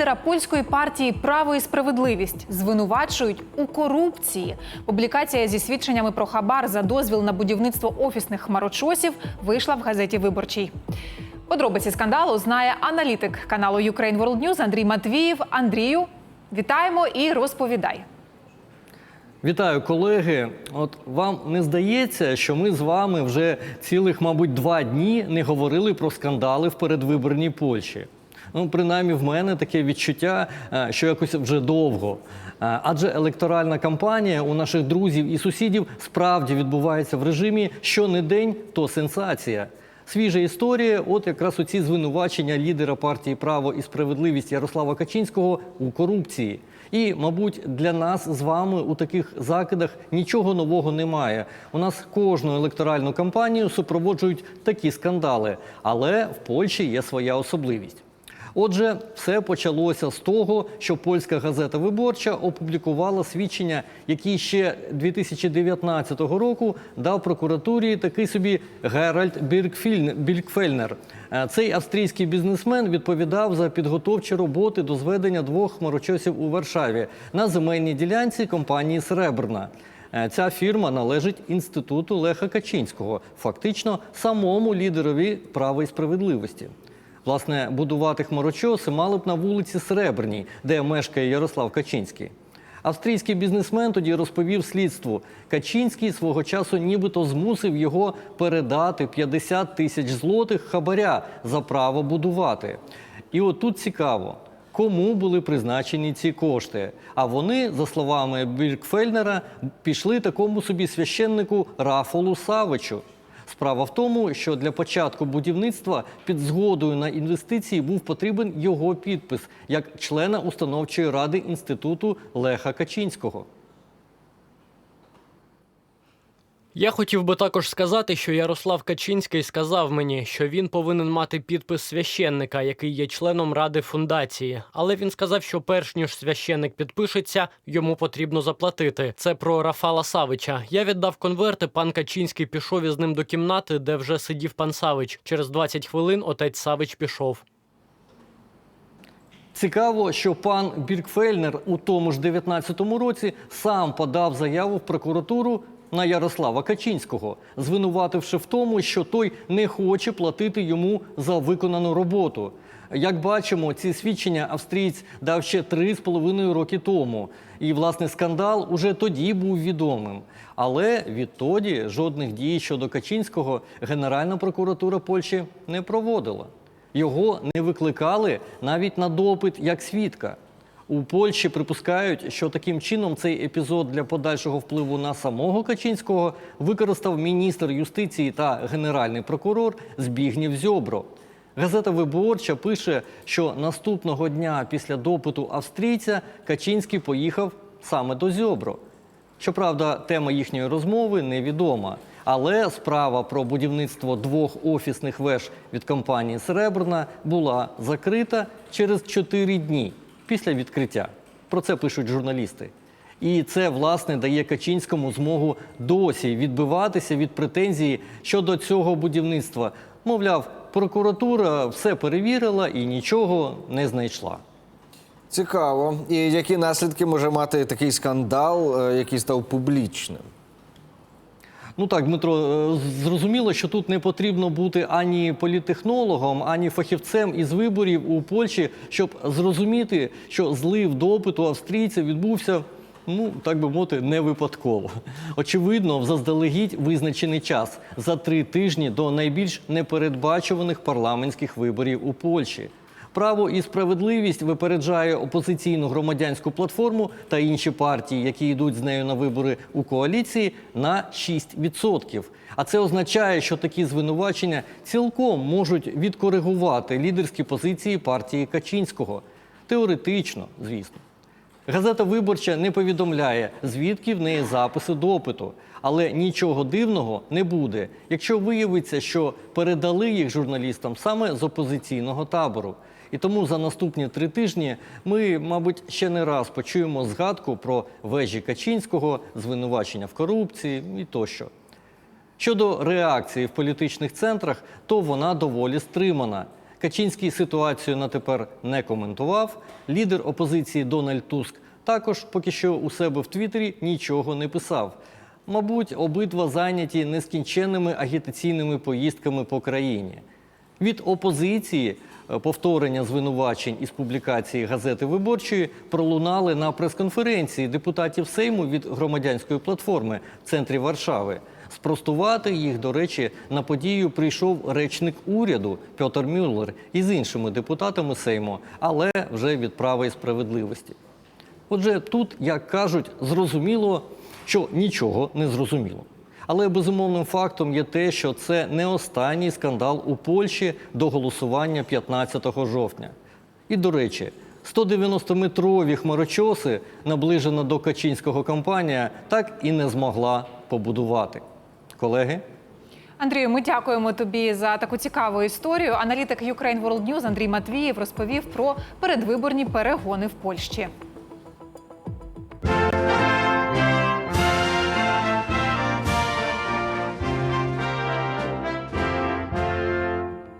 Лідера польської партії Право і справедливість звинувачують у корупції. Публікація зі свідченнями про хабар за дозвіл на будівництво офісних хмарочосів вийшла в газеті Виборчий. Подробиці скандалу знає аналітик каналу Ukraine World News Андрій Матвіїв. Андрію, вітаємо і розповідай. Вітаю, колеги. От вам не здається, що ми з вами вже цілих, мабуть, два дні не говорили про скандали в передвиборній Польщі. Ну, принаймні, в мене таке відчуття, е, що якось вже довго. Е, Адже електоральна кампанія у наших друзів і сусідів справді відбувається в режимі що не день, то сенсація. Свіжа історія, от якраз оці звинувачення лідера партії Право і справедливість Ярослава Качинського у корупції. І, мабуть, для нас з вами у таких закидах нічого нового немає. У нас кожну електоральну кампанію супроводжують такі скандали, але в Польщі є своя особливість. Отже, все почалося з того, що польська газета Виборча опублікувала свідчення, які ще 2019 року дав прокуратурі такий собі Геральд Біркфельнер. Е, Цей австрійський бізнесмен відповідав за підготовчі роботи до зведення двох хмарочосів у Варшаві на земельній ділянці компанії Сребрна. Е, Ця фірма належить інституту Леха Качинського, фактично самому лідерові права і справедливості. Власне, будувати хмарочоси мали б на вулиці Сребрній, де мешкає Ярослав Качинський. Австрійський бізнесмен тоді розповів слідству. Качинський свого часу нібито змусив його передати 50 тисяч злотих хабаря за право будувати. І от тут цікаво, кому були призначені ці кошти. А вони, за словами Біркфельнера, пішли такому собі священнику Рафолу Савичу. Справа в тому, що для початку будівництва під згодою на інвестиції був потрібен його підпис як члена установчої ради інституту Леха Качинського. Я хотів би також сказати, що Ярослав Качинський сказав мені, що він повинен мати підпис священника, який є членом ради фундації. Але він сказав, що перш ніж священник підпишеться, йому потрібно заплатити. Це про Рафала Савича. Я віддав конверти. Пан Качинський пішов із ним до кімнати, де вже сидів пан Савич. Через 20 хвилин отець Савич пішов. Цікаво, що пан Біркфельнер у тому ж 19-му році сам подав заяву в прокуратуру на Ярослава Качинського, звинувативши в тому, що той не хоче платити йому за виконану роботу. Як бачимо, ці свідчення австрієць дав ще три з половиною роки тому. І, власне, скандал уже тоді був відомим. Але відтоді жодних дій щодо Качинського Генеральна прокуратура Польщі не проводила. Його не викликали навіть на допит як свідка. У Польщі припускають, що таким чином цей епізод для подальшого впливу на самого Качинського використав міністр юстиції та генеральний прокурор Збігнів Зьобро. Газета Виборча пише, що наступного дня після допиту австрійця Качинський поїхав саме до Зьобро. Щоправда, тема їхньої розмови невідома. Але справа про будівництво двох офісних веж від компанії Сребрна була закрита через 4 дні після відкриття. Про це пишуть журналісти. І це, власне, дає Качинському змогу досі відбиватися від претензії щодо цього будівництва. Мовляв, прокуратура все перевірила і нічого не знайшла. Цікаво. І які наслідки може мати такий скандал, е, який став публічним? Ну так, Дмитро, е, зрозуміло, що тут не потрібно бути ані політтехнологом, ані фахівцем із виборів у Польщі, щоб зрозуміти, що злив допиту австрійця відбувся. Ну, так би мовити, не випадково. Очевидно, в заздалегідь визначений час за три тижні до найбільш непередбачуваних парламентських виборів у Польщі. Право і справедливість випереджає опозиційну громадянську платформу та інші партії, які йдуть з нею на вибори у коаліції, на 6%. А це означає, що такі звинувачення цілком можуть відкоригувати лідерські позиції партії Качинського. Теоретично, звісно. Газета Виборча не повідомляє, звідки в неї записи допиту. Але нічого дивного не буде, якщо виявиться, що передали їх журналістам саме з опозиційного табору. І тому за наступні три тижні ми, мабуть, ще не раз почуємо згадку про вежі Качинського, звинувачення в корупції і тощо. Щодо реакції в політичних центрах, то вона доволі стримана. Качинський ситуацію на тепер не коментував. Лідер опозиції Дональд Туск також поки що у себе в Твіттері нічого не писав. Мабуть, обидва зайняті нескінченними агітаційними поїздками по країні. Від опозиції е, повторення звинувачень із публікації газети виборчої пролунали на прес-конференції депутатів Сейму від громадянської платформи в центрі Варшави. Спростувати їх, до речі, на подію прийшов речник уряду Петр Мюллер із іншими депутатами Сейму, але вже від права і справедливості. Отже, тут, як кажуть, зрозуміло, що нічого не зрозуміло. Але безумовним фактом є те, що це не останній скандал у Польщі до голосування 15 жовтня. І до речі, 190-метрові хмарочоси, наближена до Качинського компанія, так і не змогла побудувати. Колеги? Андрію, ми дякуємо тобі за таку цікаву історію. Аналітик Ukraine World News Андрій Матвієв розповів про передвиборні перегони в Польщі.